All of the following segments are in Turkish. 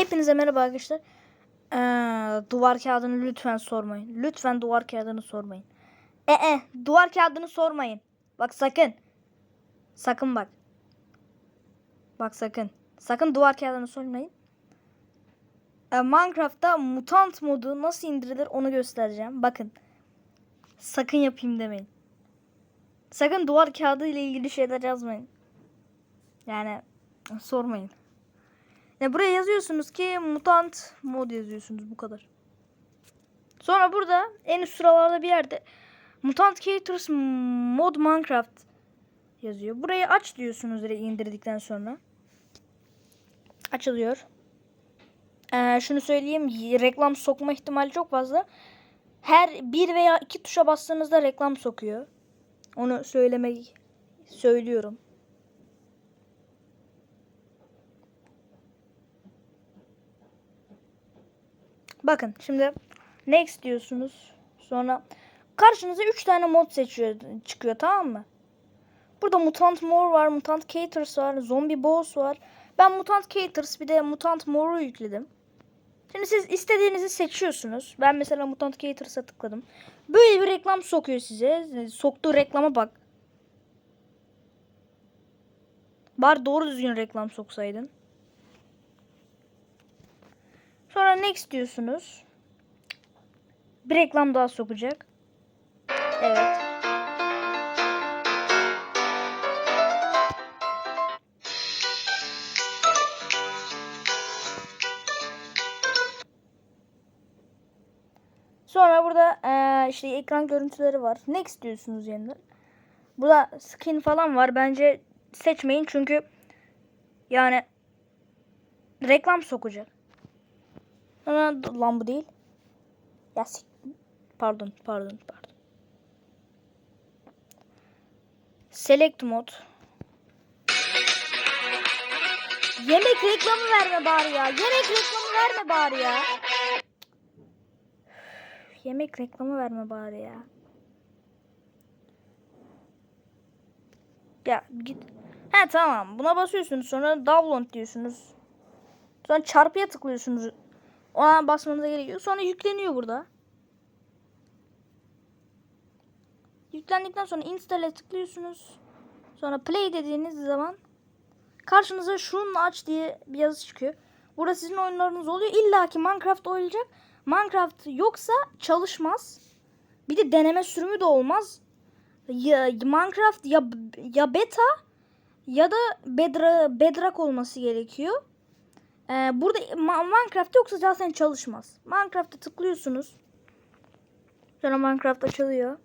Hepinize merhaba arkadaşlar. Ee, duvar kağıdını lütfen sormayın. Lütfen duvar kağıdını sormayın. E e duvar kağıdını sormayın. Bak sakın. Sakın bak. Bak sakın. Sakın duvar kağıdını sormayın. Ee, Minecraft'ta mutant modu nasıl indirilir onu göstereceğim. Bakın. Sakın yapayım demeyin. Sakın duvar kağıdı ile ilgili şeyler yazmayın. Yani sormayın. Ya buraya yazıyorsunuz ki mutant mod yazıyorsunuz bu kadar. Sonra burada en üst sıralarda bir yerde Mutant Creators Mod Minecraft yazıyor. Burayı aç diyorsunuz direkt indirdikten sonra. Açılıyor. Ee, şunu söyleyeyim reklam sokma ihtimali çok fazla. Her bir veya iki tuşa bastığınızda reklam sokuyor. Onu söylemek söylüyorum. Bakın şimdi next diyorsunuz. Sonra karşınıza 3 tane mod seçiyor çıkıyor tamam mı? Burada Mutant More var, Mutant Caters var, Zombie Boss var. Ben Mutant Caters bir de Mutant More'u yükledim. Şimdi siz istediğinizi seçiyorsunuz. Ben mesela Mutant Caters'a tıkladım. Böyle bir reklam sokuyor size. Soktuğu reklama bak. Bari doğru düzgün reklam soksaydın. Sonra next diyorsunuz. Bir reklam daha sokacak. Evet. Sonra burada eee, işte ekran görüntüleri var. Next diyorsunuz yeniden. Burada skin falan var. Bence seçmeyin çünkü yani reklam sokacak. Ama lan bu değil. Ya pardon pardon pardon. Select mod. Yemek reklamı verme bari ya. Yemek reklamı verme bari ya. Yemek reklamı verme bari ya. Ya git. He tamam. Buna basıyorsunuz. Sonra download diyorsunuz. Sonra çarpıya tıklıyorsunuz. Ona basmanıza gerekiyor. Sonra yükleniyor burada. Yüklendikten sonra install'e tıklıyorsunuz. Sonra play dediğiniz zaman karşınıza şunu aç diye bir yazı çıkıyor. Burada sizin oyunlarınız oluyor. İlla ki Minecraft oynayacak. Minecraft yoksa çalışmaz. Bir de deneme sürümü de olmaz. Ya, Minecraft ya ya beta ya da bedra, bedrock olması gerekiyor. Ee, burada Minecraft yoksa zaten çalışmaz. Minecraft'a tıklıyorsunuz. Sonra Minecraft açılıyor.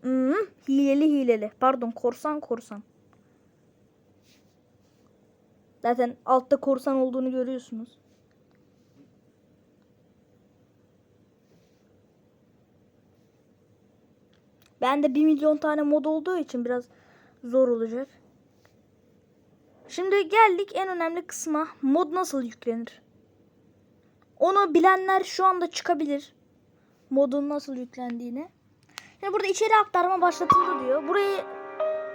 Hmm, hileli hileli. Pardon korsan korsan. Zaten altta korsan olduğunu görüyorsunuz. Bende 1 milyon tane mod olduğu için biraz zor olacak. Şimdi geldik en önemli kısma. Mod nasıl yüklenir? Onu bilenler şu anda çıkabilir. Modun nasıl yüklendiğini. Şimdi burada içeri aktarma başlatıldı diyor. Burayı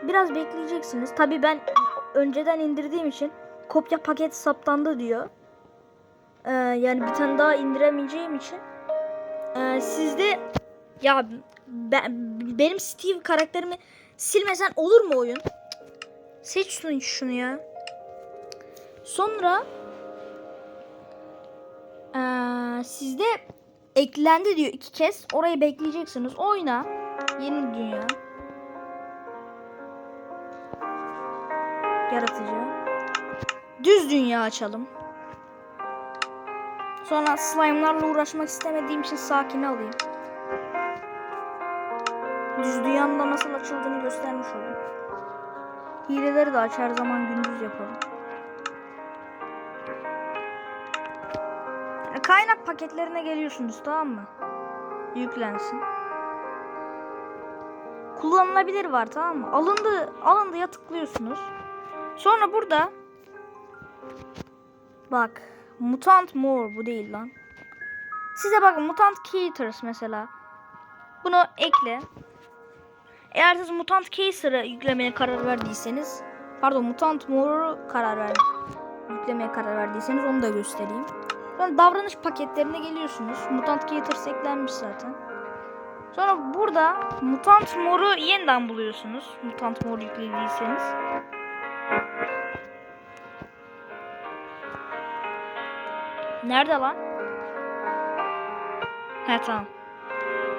biraz bekleyeceksiniz. Tabi ben önceden indirdiğim için kopya paket saptandı diyor. Ee, yani bir tane daha indiremeyeceğim için. Ee, sizde ya ben, benim Steve karakterimi silmesen olur mu oyun? Seç şunu, ya. Sonra eee, sizde eklendi diyor iki kez. Orayı bekleyeceksiniz. Oyna. Yeni dünya. Yaratıcı. Düz dünya açalım. Sonra slime'larla uğraşmak istemediğim için sakin alayım. Düz dünyanın da nasıl açıldığını göstermiş olayım. Hileleri de aç her zaman gündüz yapalım. Kaynak paketlerine geliyorsunuz tamam mı? Yüklensin. Kullanılabilir var tamam mı? Alındı, alındıya tıklıyorsunuz. Sonra burada bak Mutant More bu değil lan. Size bakın Mutant Creators mesela. Bunu ekle. Eğer siz Mutant Caser'ı yüklemeye karar verdiyseniz pardon Mutant More'u karar ver yüklemeye karar verdiyseniz onu da göstereyim. Sonra davranış paketlerine geliyorsunuz. Mutant Gators eklenmiş zaten. Sonra burada Mutant Mor'u yeniden buluyorsunuz. Mutant Mor yüklediyseniz. Nerede lan? He tamam.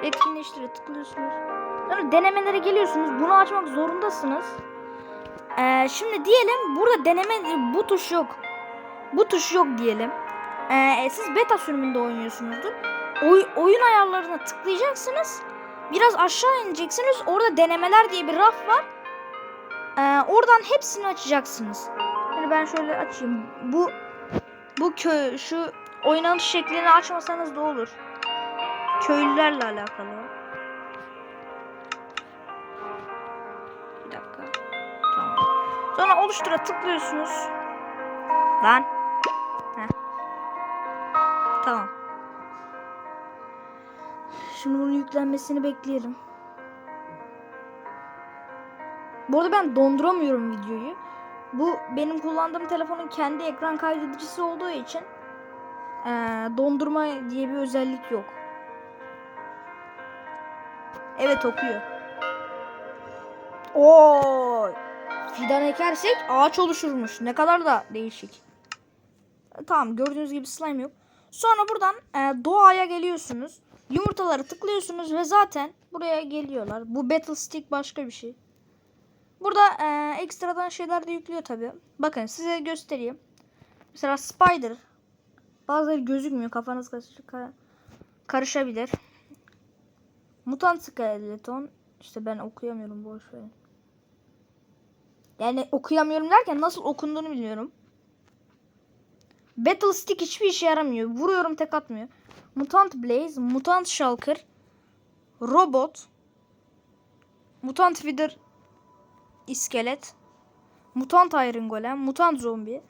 Etkinleştire tıklıyorsunuz. Sonra denemelere geliyorsunuz. Bunu açmak zorundasınız. Ee, şimdi diyelim burada deneme bu tuş yok. Bu tuş yok diyelim. Ee, siz beta sürümünde oynuyorsunuzdur. Oy- oyun ayarlarına tıklayacaksınız. Biraz aşağı ineceksiniz. Orada denemeler diye bir raf var. Ee, oradan hepsini açacaksınız. Yani ben şöyle açayım. Bu bu köy şu oynanış şeklini açmasanız da olur. Köylülerle alakalı. Dakika. Tamam. Sonra oluştura tıklıyorsunuz. Lan. Heh. Tamam. Şimdi bunun yüklenmesini bekleyelim. Bu arada ben donduramıyorum videoyu. Bu benim kullandığım telefonun kendi ekran kaydedicisi olduğu için eee, dondurma diye bir özellik yok. Evet okuyor. Oo! Fidan ekersek ağaç oluşurmuş. Ne kadar da değişik. E, Tamam gördüğünüz gibi slime yok. Sonra buradan e, doğaya geliyorsunuz. Yumurtaları tıklıyorsunuz ve zaten buraya geliyorlar. Bu Battle Stick başka bir şey. Burada e, ekstradan şeyler de yüklüyor tabi. Bakın size göstereyim. Mesela Spider. Bazıları gözükmüyor. Kafanız karış- karışabilir. Mutant Skeleton. İşte ben okuyamıyorum boş verin. Yani okuyamıyorum derken nasıl okunduğunu bilmiyorum. Battle Stick hiçbir işe yaramıyor. Vuruyorum tek atmıyor. Mutant Blaze, Mutant Shulker, Robot, Mutant Wither iskelet, Mutant Iron Golem, Mutant Zombi.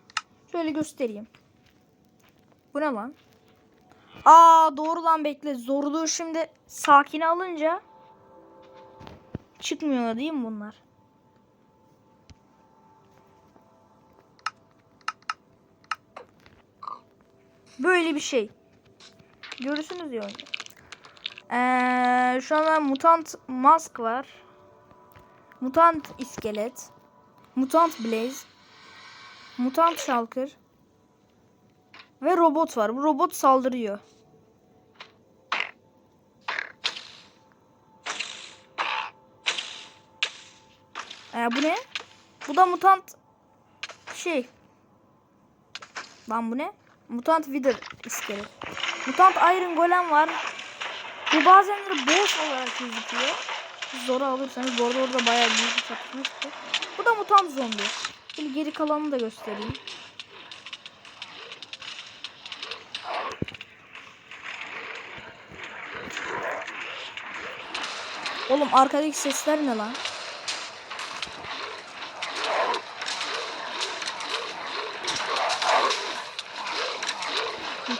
Şöyle göstereyim. Bu ne lan? Aa doğru lan bekle. Zorluğu şimdi sakine alınca çıkmıyor değil mi bunlar? Böyle bir şey. Görürsünüz ya. Ee, şu anda mutant mask var. Mutant iskelet. Mutant blaze. Mutant shulker. Ve robot var. Bu robot saldırıyor. Ee, bu ne? Bu da mutant şey. Lan bu ne? Mutant Wither iskelet. Mutant Iron Golem var. Bu bazenleri boss olarak gözüküyor. Zora alırsanız bu arada orada bayağı büyük bir çatışma. Bu da mutant zombi. Şimdi geri kalanını da göstereyim. Oğlum arkadaki sesler ne lan?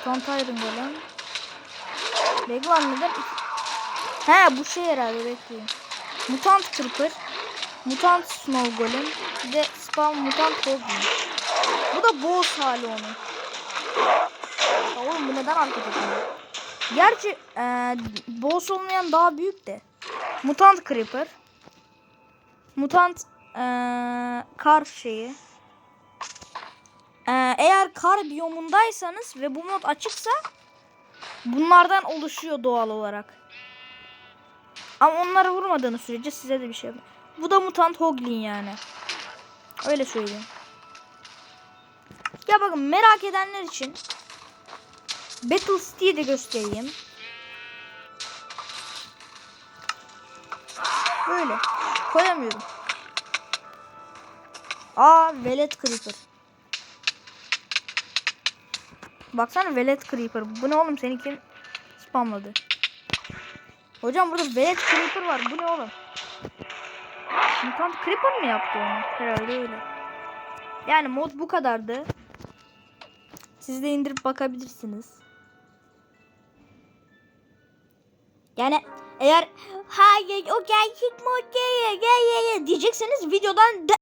Mutant Iron Golem. Leguan neden? He bu şey herhalde bekleyin. Mutant Creeper. Mutant Snow Golem. Bir de Spawn Mutant Goblin. Bu da boss hali onun. Ya oğlum bu neden hareket ediyor? Gerçi e, boss olmayan daha büyük de. Mutant Creeper. Mutant e, kar şeyi. Ee, eğer kar biyomundaysanız ve bu mod açıksa bunlardan oluşuyor doğal olarak. Ama onlara vurmadığınız sürece size de bir şey yapar. Bu da mutant hoglin yani. Öyle söyleyeyim. Ya bakın merak edenler için Battle City'yi de göstereyim. Böyle. Koyamıyorum. Aa Velet Creeper. Baksana Velet Creeper. Bu ne oğlum seni kim spamladı? Hocam burada Velet Creeper var. Bu ne oğlum? Mutant Creeper mi yaptı onu? Herhalde öyle. Yani mod bu kadardı. Siz de indirip bakabilirsiniz. Yani eğer hayır o gerçek mod değil, değil, değil diyecekseniz videodan de